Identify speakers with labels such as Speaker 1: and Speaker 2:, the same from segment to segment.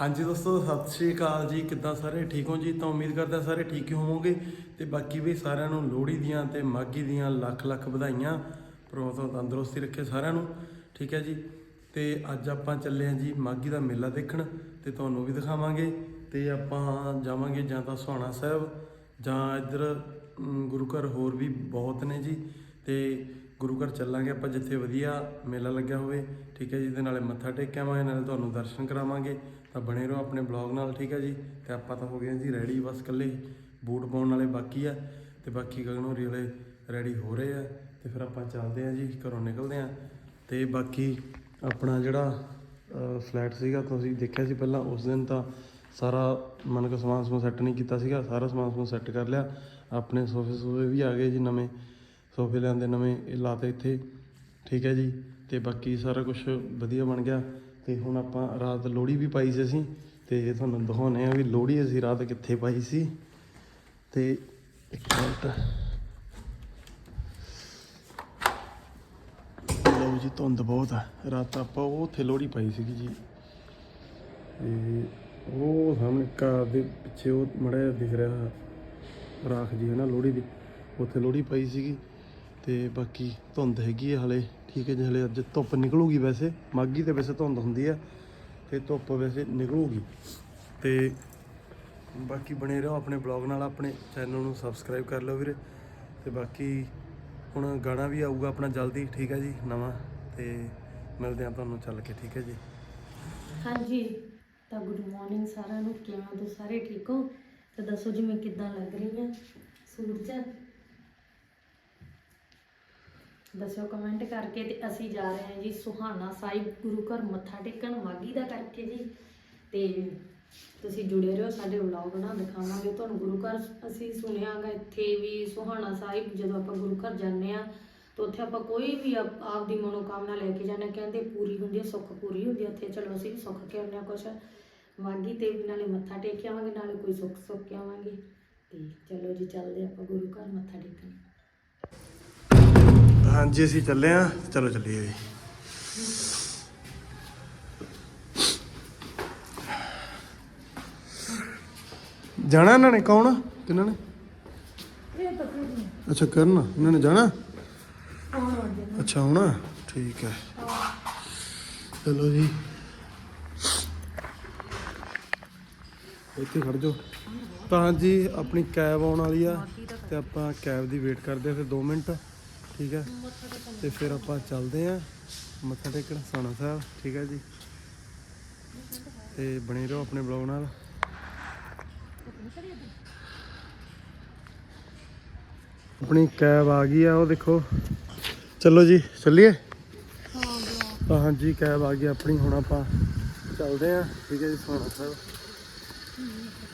Speaker 1: ਹਾਂਜੀ ਦੋਸਤੋ, ਸਤਿ ਸ਼੍ਰੀ ਅਕਾਲ ਜੀ। ਕਿੱਦਾਂ ਸਾਰੇ ਠੀਕ ਹੋ ਜੀ? ਤਾਂ ਉਮੀਦ ਕਰਦਾ ਸਾਰੇ ਠੀਕ ਹੀ ਹੋਵੋਗੇ। ਤੇ ਬਾਕੀ ਵੀ ਸਾਰਿਆਂ ਨੂੰ ਲੋਹੜੀ ਦੀਆਂ ਤੇ ਮਾਗੀ ਦੀਆਂ ਲੱਖ ਲੱਖ ਵਧਾਈਆਂ। ਪਰਮਾਤਮਾ ਤੰਦਰੁਸਤੀ ਰੱਖੇ ਸਾਰਿਆਂ ਨੂੰ। ਠੀਕ ਹੈ ਜੀ? ਤੇ ਅੱਜ ਆਪਾਂ ਚੱਲੇ ਹਾਂ ਜੀ ਮਾਗੀ ਦਾ ਮੇਲਾ ਦੇਖਣ। ਤੇ ਤੁਹਾਨੂੰ ਵੀ ਦਿਖਾਵਾਂਗੇ। ਤੇ ਆਪਾਂ ਜਾਵਾਂਗੇ ਜਾਂ ਤਾਂ ਸੁਹਾਣਾ ਸਾਹਿਬ ਜਾਂ ਇੱਧਰ ਗੁਰੂ ਘਰ ਹੋਰ ਵੀ ਬਹੁਤ ਨੇ ਜੀ। ਤੇ ਗੁਰੂ ਘਰ ਚੱਲਾਂਗੇ, ਆਪਾਂ ਜਿੱਥੇ ਵਧੀਆ ਮੇਲਾ ਲੱਗਿਆ ਹੋਵੇ, ਠੀਕ ਹੈ ਜੀ, ਇਹਦੇ ਨਾਲੇ ਮੱਥਾ ਟੇਕਿਆ ਆਵਾਂਗੇ, ਨਾਲੇ ਤੁਹਾਨੂੰ ਦਰਸ਼ਨ ਕਰਾਵਾਂਗੇ। ਤਾਂ ਬਣੇ ਰਹੋ ਆਪਣੇ ਬਲੌਗ ਨਾਲ, ਠੀਕ ਹੈ ਜੀ, ਤੇ ਆਪਾਂ ਤਾਂ ਹੋ ਗਏ ਹਾਂ ਜੀ ਰੈਡੀ, ਬਸ ਇਕੱਲੇ ਬੂਟ ਪਾਉਣ ਵਾਲੇ ਬਾਕੀ ਆ, ਤੇ ਬਾਕੀ ਗਗਨ ਹੋਰੀ ਵਾਲੇ ਰੈਡੀ ਹੋ ਰਹੇ ਆ, ਤੇ ਫਿਰ ਆਪਾਂ ਚੱਲਦੇ ਆ ਜੀ, ਘਰੋਂ ਨਿਕਲਦੇ ਆ ਤੇ ਬਾਕੀ ਆਪਣਾ ਜਿਹੜਾ ਫਲੈਟ ਸੀਗਾ, ਤੁਸੀਂ ਦੇਖਿਆ ਸੀ ਪਹਿਲਾਂ, ਉਸ ਦਿਨ ਤਾਂ ਸਾਰਾ ਮਨ ਕੋ ਸਮਾਨ ਸਮੂਨ ਸੈੱਟ ਨਹੀਂ ਕੀਤਾ ਸੀਗਾ, ਸਾਰਾ ਸਮਾਨ ਸਮੂਨ ਸੈੱਟ ਕਰ ਲਿਆ। ਆਪਣੇ ਸੋਫੇ ਸੋਫੇ ਵੀ ਆ ਗਏ ਜੀ ਨਵੇਂ। ਸੋਫੇ ਲਿਆਂਦੇ ਨਵੇਂ, ਇਹ ਲਾਤੇ ਇੱਥੇ, ਠੀਕ ਹੈ ਜੀ। ਤੇ ਬਾਕੀ ਸਾਰਾ ਕੁਝ ਵਧੀਆ ਬਣ ਗਿਆ। ਤੇ ਹੁਣ ਆਪਾਂ ਰਾਤ ਲੋਹੜੀ ਵੀ ਪਾਈ ਸੀ ਅਸੀਂ। ਤੇ ਤੁਹਾਨੂੰ ਦਿਖਾਉਂਦੇ ਆ ਵੀ ਲੋਹੜੀ ਅਸੀਂ ਰਾਤ ਕਿੱਥੇ ਪਾਈ ਸੀ। ਤੇ ਇੱਕ ਮਿੰਟ। ਲਓ ਜੀ, ਧੁੰਦ ਬਹੁਤ ਆ। ਰਾਤ ਆਪਾਂ ਉਹ ਉੱਥੇ ਲੋਹੜੀ ਪਾਈ ਸੀਗੀ ਜੀ। ਤੇ ਉਹ ਸਾਹਮਣੇ ਘਰ ਦੇ ਪਿੱਛੇ ਉਹ ਮੜਾ ਦਿਖ ਰਿਹਾ ਰਾਖ ਜੀ ਹੈ ਨਾ ਲੋਹੜੀ ਦੀ। ਉੱਥੇ ਲੋਹੜੀ ਪਾਈ ਸੀਗੀ। ਤੇ ਬਾਕੀ ਧੁੰਦ ਹੈਗੀ ਹੈ ਹਲੇ, ਠੀਕ ਹੈ ਜੀ, ਹਲੇ ਅੱਜ ਧੁੱਪ ਨਿਕਲੂਗੀ ਵੈਸੇ ਮਾਗੀ ਤੇ ਵੈਸੇ ਧੁੰਦ ਹੁੰਦੀ ਹੈ ਤੇ ਧੁੱਪ ਵੈਸੇ ਨਿਕਲੂਗੀ। ਤੇ ਬਾਕੀ ਬਣੇ ਰਹੋ ਆਪਣੇ ਬਲੌਗ ਨਾਲ, ਆਪਣੇ ਚੈਨਲ ਨੂੰ ਸਬਸਕ੍ਰਾਈਬ ਕਰ ਲਓ ਵੀਰੇ, ਤੇ ਬਾਕੀ ਹੁਣ ਗਾਣਾ ਵੀ ਆਊਗਾ ਆਪਣਾ ਜਲਦੀ, ਠੀਕ ਹੈ ਜੀ, ਨਵਾਂ, ਤੇ ਮਿਲਦੇ ਆ ਤੁਹਾਨੂੰ ਚੱਲ ਕੇ, ਠੀਕ ਹੈ ਜੀ।
Speaker 2: ਹਾਂਜੀ, ਤਾਂ ਗੁੱਡ ਮਾਰਨਿੰਗ ਸਾਰਿਆਂ ਨੂੰ, ਕਿਵੇਂ ਹੋ ਤੁਸੀਂ ਸਾਰੇ, ਠੀਕ ਹੋ? ਤੇ ਦੱਸੋ ਜੀ, ਮੈਂ ਕਿੱਦਾਂ ਲੱਗ ਰਹੀ ਹਾਂ? ਸੂਰਜ ਦੱਸਿਓ ਕਮੈਂਟ ਕਰਕੇ ਤੇ ਅਸੀਂ ਜਾ ਰਹੇ ਹਾਂ ਜੀ ਸੁਹਾਣਾ ਸਾਹਿਬ ਗੁਰੂ ਘਰ ਮੱਥਾ ਟੇਕਣ ਮਾਗੀ ਦਾ ਕਰਕੇ ਜੀ। ਤੇ ਤੁਸੀਂ ਜੁੜੇ ਰਹੋ ਸਾਡੇ ਵਲੌਗ ਨਾਲ ਦਿਖਾਵਾਂਗੇ ਤੁਹਾਨੂੰ ਗੁਰੂ ਘਰ। ਅਸੀਂ ਸੁਣਿਆਗਾ ਇੱਥੇ ਵੀ ਸੁਹਾਣਾ ਸਾਹਿਬ ਜਦੋਂ ਆਪਾਂ ਗੁਰੂ ਘਰ ਜਾਂਦੇ ਆ ਤਾਂ ਉੱਥੇ ਆਪਾਂ ਕੋਈ ਵੀ ਆਪ ਆਪ ਦੀ ਮਨੋਕਾਮਨਾ ਲੈ ਕੇ ਜਾਂਦੇ ਹਾਂ, ਕਹਿੰਦੇ ਪੂਰੀ ਹੁੰਦੀ ਹੈ ਸੁੱਖ ਪੂਰੀ ਹੁੰਦੀ ਹੈ। ਉੱਥੇ ਚਲੋ ਅਸੀਂ ਵੀ ਸੁੱਖ ਕੇ ਆਉਂਦੇ ਹਾਂ ਕੁਛ। ਮਾਗੀ ਤੇ ਵੀ ਨਾਲੇ ਮੱਥਾ ਟੇਕ ਆਵਾਂਗੇ ਨਾਲੇ ਕੋਈ ਸੁੱਖ ਸੁੱਖ ਕੇ ਆਵਾਂਗੇ। ਤੇ ਚਲੋ ਜੀ ਚੱਲਦੇ ਆਪਾਂ ਗੁਰੂ ਘਰ ਮੱਥਾ ਟੇਕਣ।
Speaker 1: ਹਾਂਜੀ, ਅਸੀਂ ਚੱਲੇ ਆ। ਚਲੋ ਚੱਲੀਏ ਜੀ। ਜਾਣਾ ਇਹਨਾਂ ਨੇ? ਕੌਣ ਕਿਹਨਾਂ ਨੇ? ਅੱਛਾ, ਕਰਨ। ਇਹਨਾਂ ਨੇ ਜਾਣਾ? ਅੱਛਾ ਹੁਣ ਠੀਕ ਹੈ। ਚਲੋ ਜੀ। ਇੱਥੇ ਖੜ ਜਾਓ। ਤਾਂ ਜੀ, ਆਪਣੀ ਕੈਬ ਆਉਣ ਵਾਲੀ ਆ ਤੇ ਆਪਾਂ ਕੈਬ ਦੀ ਵੇਟ ਕਰਦੇ ਆ ਫਿਰ 2 ਮਿੰਟ। ਠੀਕ ਹੈ। ਤੇ ਫਿਰ ਆਪਾਂ ਚੱਲਦੇ ਆ ਮੱਥਾ ਟੇਕਣ ਸਾਣਾ ਸਾਹਿਬ ਠੀਕ ਹੈ ਜੀ। ਤੇ ਬਣੇ ਰਹੋ ਆਪਣੇ ਬਲੌਗ ਨਾਲ। ਆਪਣੀ ਕੈਬ ਆ ਗਈ ਆ ਉਹ ਦੇਖੋ। ਚਲੋ ਜੀ ਚੱਲੀਏ? ਤਾਂ ਹਾਂਜੀ ਕੈਬ ਆ ਗਈ ਆਪਣੀ ਹੁਣ ਆਪਾਂ ਚੱਲਦੇ ਆ ਠੀਕ ਹੈ ਜੀ ਸੋਹਣਾ ਸਾਹਿਬ।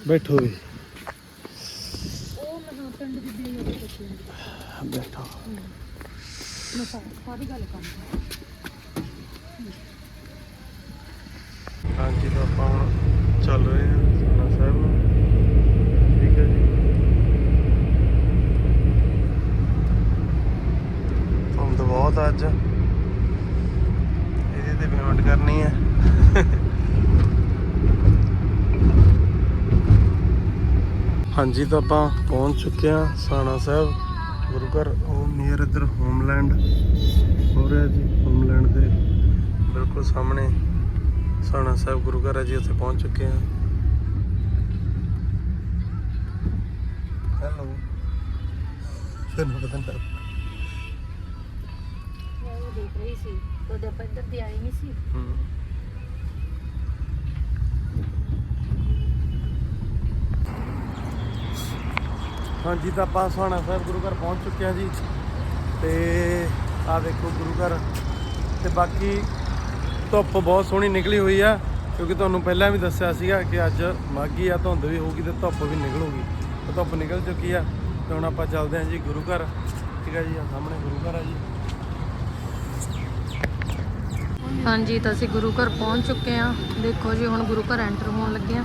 Speaker 1: ਬੈਠੋ ਵੀ
Speaker 2: ਉਹ ਮੈਂ ਪਿੰਡ ਦੀ ਕੋਲ
Speaker 1: ਬੈਠੋ।
Speaker 2: ਸਾਰੀ ਗੱਲ ਕਰਦਾ
Speaker 1: ਹਾਂਜੀ, ਤਾਂ ਆਪਾਂ ਹੁਣ ਚੱਲ ਰਹੇ ਹਾਂ ਸੋਹਣਾ ਸਾਹਿਬ ਨੂੰ। ਠੀਕ ਹੈ ਜੀ। ਧੁੰਦ ਬਹੁਤ ਅੱਜ। ਇਹਦੇ ਤੇ ਪੇਮੈਂਟ ਕਰਨੀ ਹੈ। ਹਾਂਜੀ, ਤਾਂ ਆਪਾਂ ਪਹੁੰਚ ਚੁੱਕੇ ਹਾਂ ਸਾਣਾ ਸਾਹਿਬ। ਗੁਰੂ ਘਰ ਉਹ ਨੀਅਰ ਇੱਧਰ ਹੋਮਲੈਂਡ ਹੋ ਰਿਹਾ ਜੀ ਹੋਮਲੈਂਡ ਦੇ ਬਿਲਕੁਲ ਸਾਹਮਣੇ ਸਾਣਾ ਸਾਹਿਬ ਗੁਰੂ ਘਰ ਹੈ ਜੀ ਉੱਥੇ ਪਹੁੰਚ ਚੁੱਕੇ ਹਾਂ। ਹੈਲੋ। ਤੁਹਾਨੂੰ ਪਤਾ ਨਹੀਂ
Speaker 2: ਉਹ ਦੇਖ ਰਹੀ ਸੀ ਉਹਦੇ ਇੱਧਰ ਤੇ ਆਏ ਨਹੀਂ ਸੀ।
Speaker 1: ਹੂੰ। ਹਾਂਜੀ, ਤਾਂ ਆਪਾਂ ਸੁਹਾਣਾ ਸਾਹਿਬ ਗੁਰੂ ਘਰ ਪਹੁੰਚ ਚੁੱਕੇ ਹਾਂ ਜੀ। ਤੇ ਆ ਦੇਖੋ ਗੁਰੂ ਘਰ। ਤੇ ਬਾਕੀ ਧੁੱਪ ਬਹੁਤ ਸੋਹਣੀ ਨਿਕਲੀ ਹੋਈ ਆ, ਕਿਉਂਕਿ ਤੁਹਾਨੂੰ ਪਹਿਲਾਂ ਵੀ ਦੱਸਿਆ ਸੀਗਾ ਕਿ ਅੱਜ ਮਾਗੀ ਆ, ਧੁੰਦ ਵੀ ਹੋਊਗੀ ਤੇ ਧੁੱਪ ਵੀ ਨਿਕਲੂਗੀ। ਤੇ ਧੁੱਪ ਨਿਕਲ ਚੁੱਕੀ ਆ, ਤੇ ਹੁਣ ਆਪਾਂ ਚੱਲਦੇ ਹਾਂ ਜੀ ਗੁਰੂ ਘਰ। ਠੀਕ ਹੈ ਜੀ ਆ ਸਾਹਮਣੇ ਗੁਰੂ ਘਰ ਆ ਜੀ।
Speaker 2: ਹਾਂਜੀ, ਤਾਂ ਅਸੀਂ ਗੁਰੂ ਘਰ ਪਹੁੰਚ ਚੁੱਕੇ ਹਾਂ। ਦੇਖੋ ਜੀ, ਹੁਣ ਗੁਰੂ ਘਰ ਐਂਟਰ ਹੋਣ ਲੱਗੇ ਹਾਂ।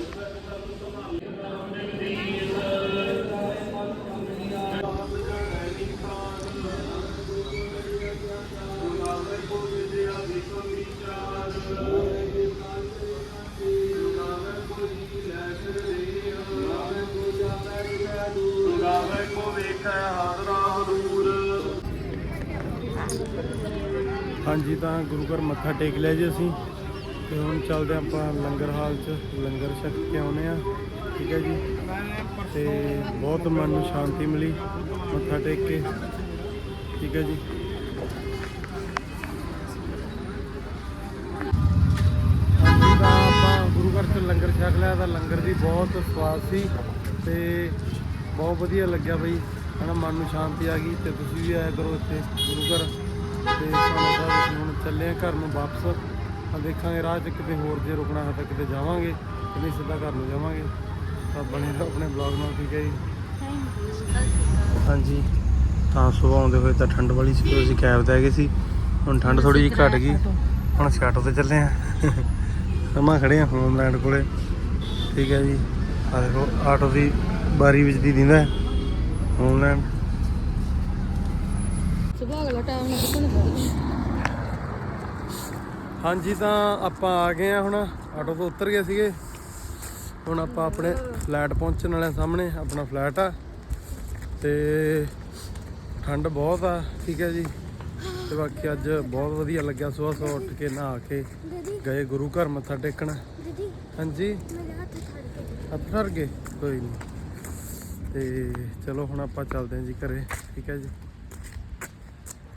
Speaker 1: ਹਾਂਜੀ, ਤਾਂ ਗੁਰੂ ਘਰ ਮੱਥਾ ਟੇਕ ਲਿਆ ਜੀ ਅਸੀਂ। ਤੇ ਹੁਣ ਚੱਲਦੇ ਹਾਂ ਆਪਾਂ ਲੰਗਰ ਹਾਲ 'ਚ। ਲੰਗਰ ਛਕ ਕੇ ਆਉਨੇ ਆ ਠੀਕ ਹੈ ਜੀ? ਤੇ ਬਹੁਤ ਮਨ ਨੂੰ ਸ਼ਾਂਤੀ ਮਿਲੀ ਮੱਥਾ ਟੇਕ ਕੇ। ਠੀਕ ਹੈ ਜੀ? ਤਾਂ ਆਪਾਂ ਗੁਰੂ ਘਰ 'ਚ ਲੰਗਰ ਛਕ ਲਿਆ ਤਾਂ ਲੰਗਰ ਵੀ ਬਹੁਤ ਸਵਾਦ ਸੀ। ਤੇ ਬਹੁਤ ਵਧੀਆ ਲੱਗਿਆ ਬਈ। ਹਨਾ ਮਨ ਨੂੰ ਸ਼ਾਂਤੀ ਆ ਗਈ ਤੇ ਤੁਸੀਂ ਵੀ ਆਇਆ ਕਰੋ ਇੱਥੇ ਗੁਰੂ ਘਰ। ਤੇ ਸਾਨੂੰ ਸਾਹਿਬ ਹੁਣ ਚੱਲੇ ਆ ਘਰ ਨੂੰ ਵਾਪਸ। ਆ ਦੇਖਾਂਗੇ ਰਾਹ 'ਚ ਕਿਤੇ ਹੋਰ ਜੇ ਰੁਕਣਾ ਹੈ ਤਾਂ ਕਿਤੇ ਜਾਵਾਂਗੇ। ਤੇ ਨਹੀਂ ਸਿੱਧਾ ਘਰ ਨੂੰ ਜਾਵਾਂਗੇ। ਤਾਂ ਬਣੇ ਰਹੋ ਆਪਣੇ ਬਲੌਗ ਨਾਲ ਠੀਕ ਹੈ ਜੀ? ਹਾਂਜੀ। ਤਾਂ ਸੁਬਾਹ ਆਉਂਦੇ ਹੋਏ ਤਾਂ ਠੰਡ ਵਾਲੀ ਸੀ ਅਸੀਂ ਕੈਬ ਤੇ ਗਏ ਸੀ। ਹੁਣ ਠੰਡ ਥੋੜੀ ਜਿਹੀ ਘਟ ਗਈ। ਹੁਣ ਅਸੀਂ ਆਟੋ ਤੇ ਚੱਲੇ ਆ। ਸਮਾਂ ਖੜੇ ਆ ਹੋਮਲੈਂਡ ਕੋਲੇ। ਠੀਕ ਹੈ ਜੀ। ਆ ਦੇਖੋ ਆਟੋ ਦੀ ਬਾਰੀ ਵਿੱਚ ਦੀ ਦਿੰਦਾ।
Speaker 2: ਅਗਲਾ ਟਾਈਮ ਕਿੱਥੇ
Speaker 1: ਹਾਂਜੀ ਤਾਂ ਆਪਾਂ ਆ ਗਏ ਆ ਹੁਣ ਆਟੋ ਤੋਂ ਉਤਰ ਗਏ ਸੀਗੇ। ਹੁਣ ਆਪਾਂ ਆਪਣੇ ਫਲੈਟ ਪਹੁੰਚਣ ਵਾਲੇ ਸਾਹਮਣੇ ਆਪਣਾ ਫਲੈਟ ਆ। ਤੇ ਠੰਡ ਬਹੁਤ ਆ ਠੀਕ ਹੈ ਜੀ। ਤੇ ਬਾਕੀ ਅੱਜ ਬਹੁਤ ਵਧੀਆ ਲੱਗਿਆ ਸਵੇਰ ਸਵੇਰ ਉੱਠ ਕੇ ਨਹਾ ਕੇ ਗਏ ਗੁਰੂ ਘਰ ਮੱਥਾ ਟੇਕਣ। ਹਾਂਜੀ।
Speaker 3: ਹੱਥ
Speaker 1: ਗਏ। ਕੋਈ ਨਹੀਂ ਤੇ ਚਲੋ ਹੁਣ ਆਪਾਂ ਚੱਲਦੇ ਹਾਂ ਜੀ ਘਰੇ ਠੀਕ ਹੈ ਜੀ?